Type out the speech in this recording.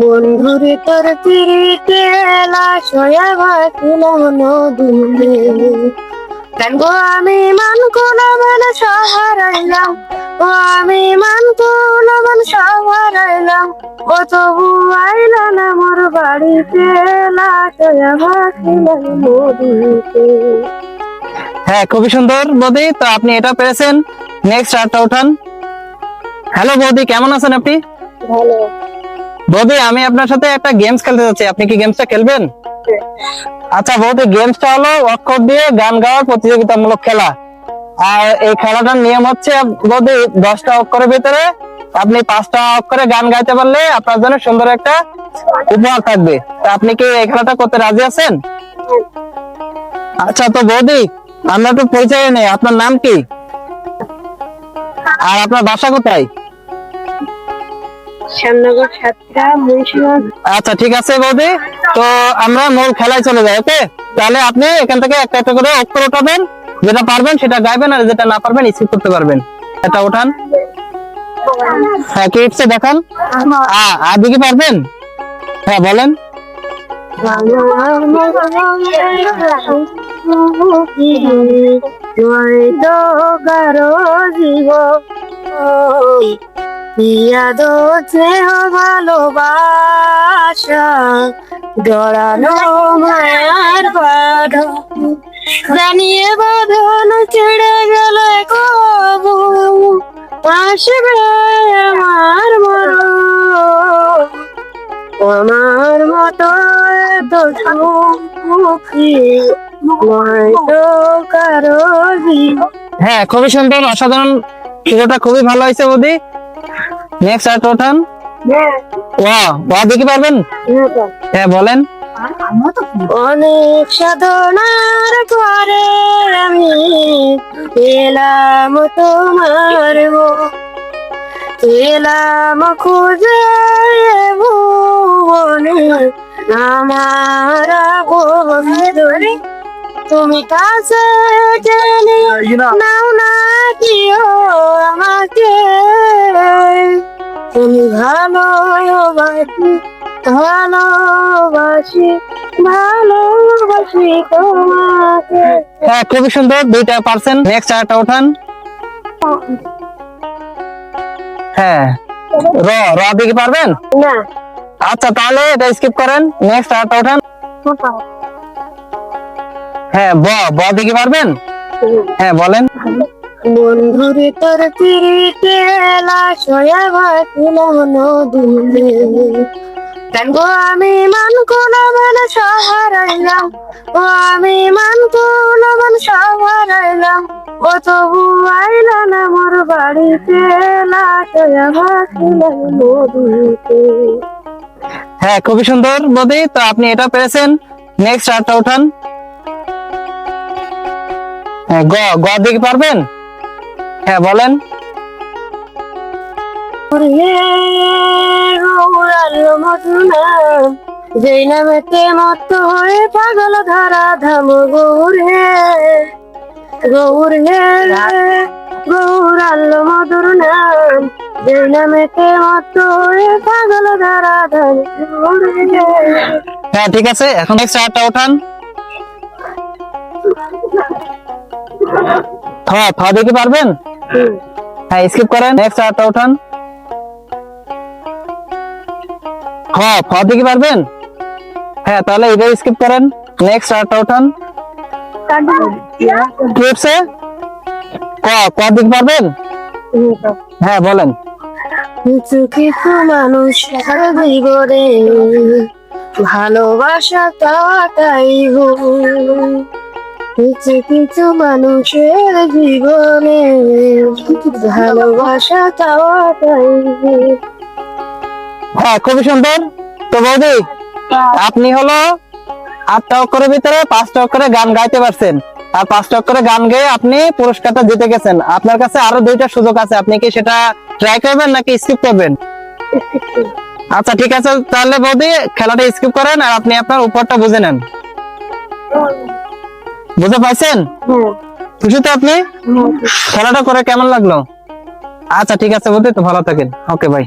বন্ধুরে তোর পিড়িতে লাশ হয়ে ভাসিল নদীতে। গো আমি মান কোন মান সহারাইলাম ও আমি মান কোন মান সহারাইলাম ও তবু আইলা না মোর বাড়িতে লাশ হয়ে ভাসিল নদীতে। হ্যাঁ খুবই সুন্দর বৌদি তো আপনি এটা পেরেছেন নেক্সট আরটা উঠান। হ্যালো বৌদি কেমন আছেন আপনি? ভালো। বৌদি আমি আপনার সাথে একটা গেমস খেলতে যাচ্ছি। আপনি কি গেমসটা খেলবেন? আচ্ছা বৌদি গেমসটা হলো অক্ষর দিয়ে গান গাওয়ার প্রতিযোগিতামূলক খেলা। আর এই খেলাটার নিয়ম হচ্ছে বৌদি দশটা অক্ষরের ভিতরে আপনি পাঁচটা অক্ষরে গান গাইতে পারলে আপনার জন্য সুন্দর একটা উপহার থাকবে। তা আপনি কি এই খেলাটা করতে রাজি আছেন? আচ্ছা তো বৌদি আমরা তো পরিচয় নেই। আপনার নাম কি? আর আপনার বাসা কোথায়? শ্যামনগর সাতটা মুন্সিগঞ্জ। আচ্ছা ঠিক আছে বৌদি। তো আমরা মূল খেলায় চলে যাই ওকে? তাহলে আপনি এখান থেকে একটা একটা করে অক্ষর উঠাবেন যেটা পারবেন সেটা গাইবেন আর যেটা না পারবেন স্কিপ করতে পারবেন। এটা উঠান হ্যাঁ কি উঠছে দেখান? আ আদি কি পারবেন? হ্যাঁ বলেন। কারও জীব ইয়া দোছে ভালোবাসা, জড়ানো মায়ার বাধা। জানিয়ে বাঁধন ছেড়ে গেলে কবু, আসবে আমার মরণ। আমার মতো এত সুখী হ্যাঁ খুবই সুন্দর অসাধারণ ভিডিওটা খুবই ভালো হয়েছে বৌদি। নেক্সট আর ওঠান ওয়া ওয়া দেখি পারবেন? হ্যাঁ বলেন। অনেক সাধনার পরে আমি এলাম তোমার। এলাম খুঁজে ভুবনে আমার বন্ধুরে তুমি কাছে টেনে নাও না দিও আমাকে। তুমি ভালোবাসি ভালোবাসি ভালোবাসি তোমাকে। হ্যাঁ খুবই সুন্দর দুইটা পারছেন। নেক্সট আরটা ওঠান হ্যাঁ। র র দেখি পারবেন? না। আচ্ছা তাহলে এটা স্কিপ করেন। নেক্সট আরটা ওঠান হ্যাঁ ব ব দেখি পারবেন? হ্যাঁ বলেন। বন্ধুরে তোর পিড়িতে লাশ হয়ে ভাসিল নদীতে গো আমি মান কোন মান সহারাইলাম। ও আমি মান কোন মান সহারাইলাম। ও তবু আইলা না মোর বাড়িতে লাশ হয়ে ভাসিল নদীতে হ্যাঁ খুবই সুন্দর বদি। তো আপনি এটা পেরেছেন। নেক্সট আরটা উঠান। গ গ দেখি পারবেন? হ্যাঁ বলেন। যেই নামেতে মত হয়ে পাগল ধরা ধাম গৌরে গৌরে গৌর আল্লো মধুর নাম। যেই নামেতে মত হয়ে পাগল ধরা ধাম গৌরে। হ্যাঁ ঠিক আছে। এখন নেক্সট আরটা উঠান। থ দেখি পারবেন? হ্যাঁ স্কিপ করেন। নেক্সট উঠান। খ দেখি পারবেন? হ্যাঁ তাহলে এটা স্কিপ করেন। নেক্সট আরটা উঠান। উঠছে ক ক পারবেন? হ্যাঁ বলেন। মানুষ ভালোবাসা তাই ভুল কিছু কিছু মানুষের জীবনে ভালোবাসা ভুল হ্যাঁ খুবই সুন্দর। তো বৌদি আপনি হলো আটটা অক্ষরের ভিতরে পাঁচটা অক্ষরে গান গাইতে পারছেন। আর পাঁচটা অক্ষরে গান গেয়ে আপনি পুরস্কারটা জিতে গেছেন। আপনার কাছে আরও দুইটা সুযোগ আছে। আপনি কি সেটা ট্রাই করবেন নাকি স্কিপ করবেন? আচ্ছা ঠিক আছে। তাহলে বৌদি খেলাটা স্কিপ করেন আর আপনি আপনার উপরটা বুঝে নেন। বুঝতে পারছেন? খুশি তো আপনি? খেলাটা করে কেমন লাগল? আচ্ছা ঠিক আছে বলতে তো ভালো থাকেন। Okay bye